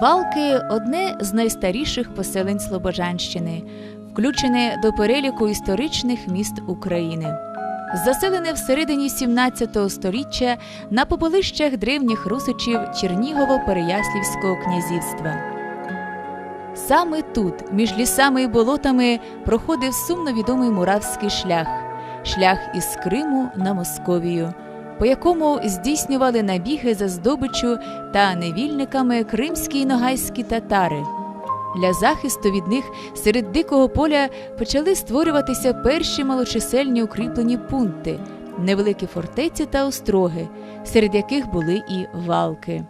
Валки одне з найстаріших поселень Слобожанщини, включене до переліку історичних міст України. Заселене всередині 17 століття на попелищах древніх русичів Чернігово-Переяслівського князівства. Саме тут, між лісами і болотами, проходив сумно відомий муравський шлях шлях із Криму на Московію, по якому здійснювали набіги за здобичу та невільниками кримські і ногайські татари. Для захисту від них серед дикого поля почали створюватися перші малочисельні укріплені пункти, невеликі фортеці та остроги, серед яких були і валки.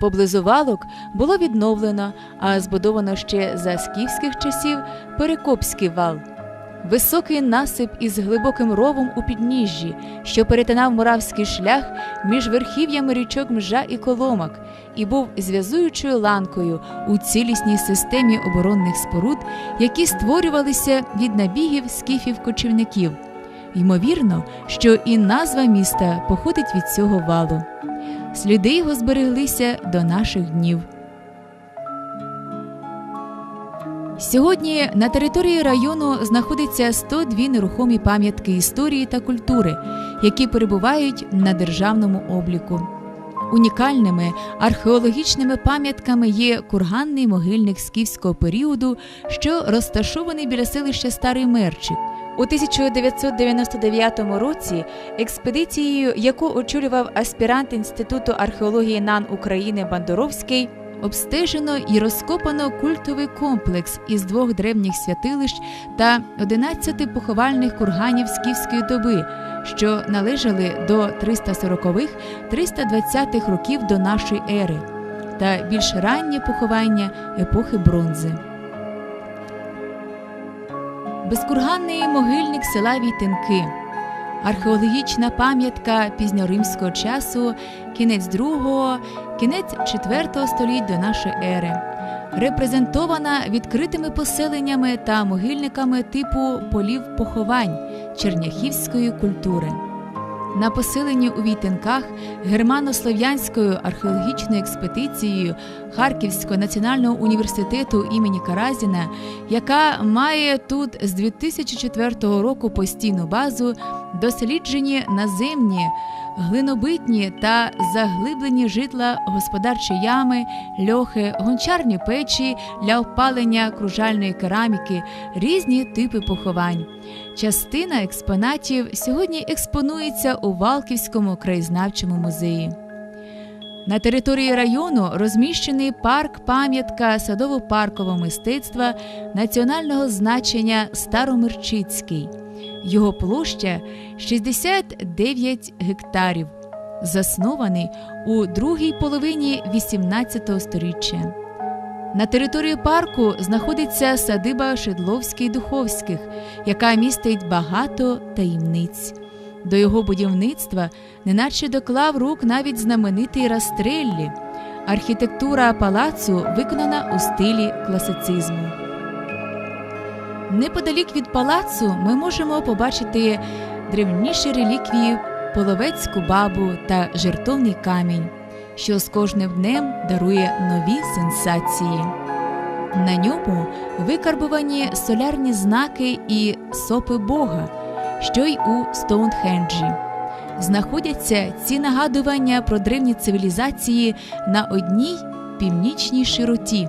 Поблизу валок було відновлено, а збудовано ще за скіфських часів Перекопський вал. Високий насип із глибоким ровом у підніжжі, що перетинав муравський шлях між верхів'ями річок Мжа і Коломак, і був зв'язуючою ланкою у цілісній системі оборонних споруд, які створювалися від набігів скіфів-кочівників. Ймовірно, що і назва міста походить від цього валу. Сліди його збереглися до наших днів. Сьогодні на території району знаходиться 102 нерухомі пам'ятки історії та культури, які перебувають на державному обліку. Унікальними археологічними пам'ятками є курганний могильник скіфського періоду, що розташований біля селища Старий Мерчик. У 1999 році експедицією, яку очолював аспірант Інституту археології НАН України Бандуровський, обстежено і розкопано культовий комплекс із двох древніх святилищ та 11 поховальних курганів скіфської доби, що належали до 340-320-х років до нашої ери, та більш раннє поховання епохи бронзи. Безкурганний могильник села Війтинки, археологічна пам'ятка пізньоримського часу, кінець другого, кінець IV століть до нашої ери, репрезентована відкритими поселеннями та могильниками типу полів поховань черняхівської культури. На поселенні у Війтинках германо-слов'янською археологічною експедицією Харківського національного університету імені Каразіна, яка має тут з 2004 року постійну базу, досліджені наземні, глинобитні та заглиблені житла господарчі ями, льохи, гончарні печі для опалення кружальної кераміки, різні типи поховань. Частина експонатів сьогодні експонується у Валківському краєзнавчому музеї. На території району розміщений парк пам'ятка садово-паркового мистецтва національного значення Старомирчицький. Його площа 69 гектарів, заснований у другій половині 18 століття. На території парку знаходиться садиба Шедловський Духовських, яка містить багато таємниць. До його будівництва неначе доклав рук навіть знаменитий Растреллі. Архітектура палацу виконана у стилі класицизму. Неподалік від палацу ми можемо побачити древніші реліквії, половецьку бабу та жертовний камінь що з кожним днем дарує нові сенсації. На ньому викарбувані солярні знаки і сопи Бога, що й у Стоунхенджі. Знаходяться ці нагадування про древні цивілізації на одній північній широті.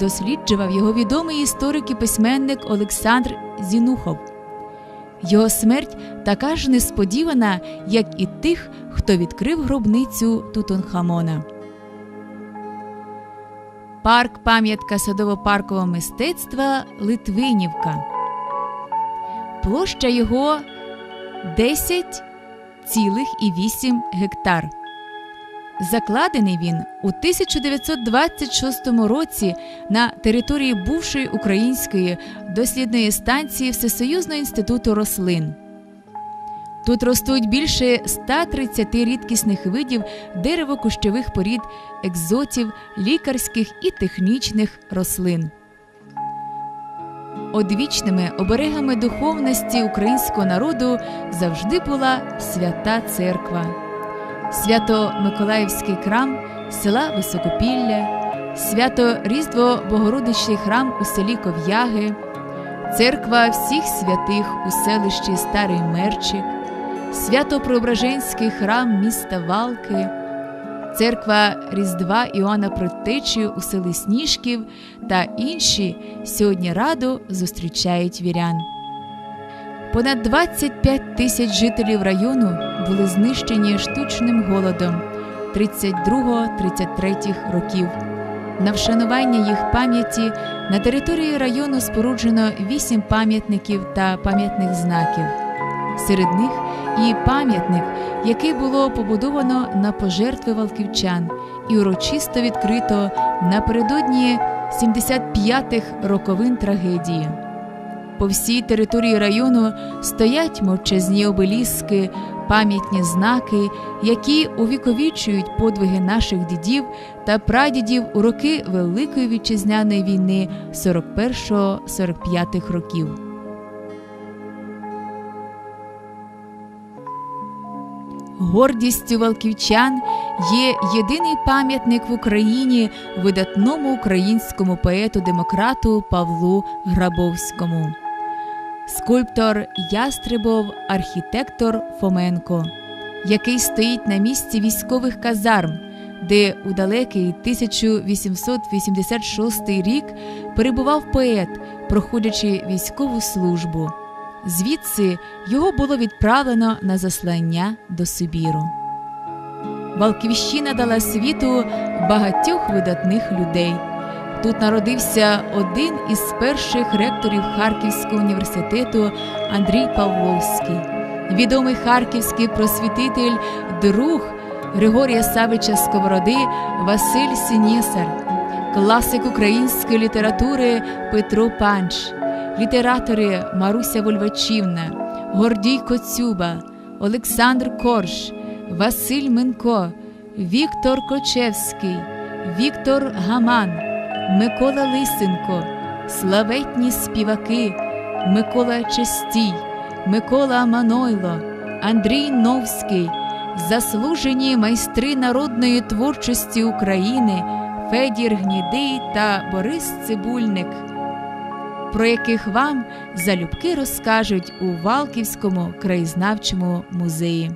Досліджував його відомий історик і письменник Олександр Зінухов. Його смерть така ж несподівана, як і тих, хто відкрив гробницю Тутонхамона. Парк пам'ятка садово-паркового мистецтва Литвинівка. Площа його 10,8 гектар. Закладений він у 1926 році на території бувшої української дослідної станції Всесоюзного інституту рослин. Тут ростуть більше 130 рідкісних видів дерево-кущових порід, екзотів, лікарських і технічних рослин. Одвічними оберегами духовності українського народу завжди була свята церква. Свято Миколаївський крам села Високопілля, свято Різдво Богородичний храм у селі Ков'яги, церква всіх святих у селищі Старий Мерчик, свято Преображенський храм міста Валки, церква Різдва Іоанна Протечі у селі Сніжків та інші сьогодні радо зустрічають вірян. Понад 25 тисяч жителів району були знищені штучним голодом 32-33 років. На вшанування їх пам'яті на території району споруджено вісім пам'ятників та пам'ятних знаків. Серед них і пам'ятник, який було побудовано на пожертви валківчан і урочисто відкрито напередодні 75-х роковин трагедії. По всій території району стоять мовчазні обеліски, пам'ятні знаки, які увіковічують подвиги наших дідів та прадідів у роки Великої вітчизняної війни 41-45 років. Гордістю валківчан є єдиний пам'ятник в Україні видатному українському поету-демократу Павлу Грабовському. Скульптор Ястребов, архітектор Фоменко, який стоїть на місці військових казарм, де у далекий 1886 рік перебував поет, проходячи військову службу. Звідси його було відправлено на заслання до Сибіру. Валківщина дала світу багатьох видатних людей. Тут народився один із перших ректорів Харківського університету Андрій Павловський, відомий харківський просвітитель, друг Григорія Савича Сковороди Василь Сінєсар, класик української літератури Петро Панч, літератори Маруся Вольвачівна, Гордій Коцюба, Олександр Корж, Василь Минко, Віктор Кочевський, Віктор Гаман. Микола Лисенко, славетні співаки, Микола Чистій, Микола Манойло, Андрій Новський, заслужені майстри народної творчості України Федір Гнідий та Борис Цибульник, про яких вам залюбки розкажуть у Валківському краєзнавчому музеї.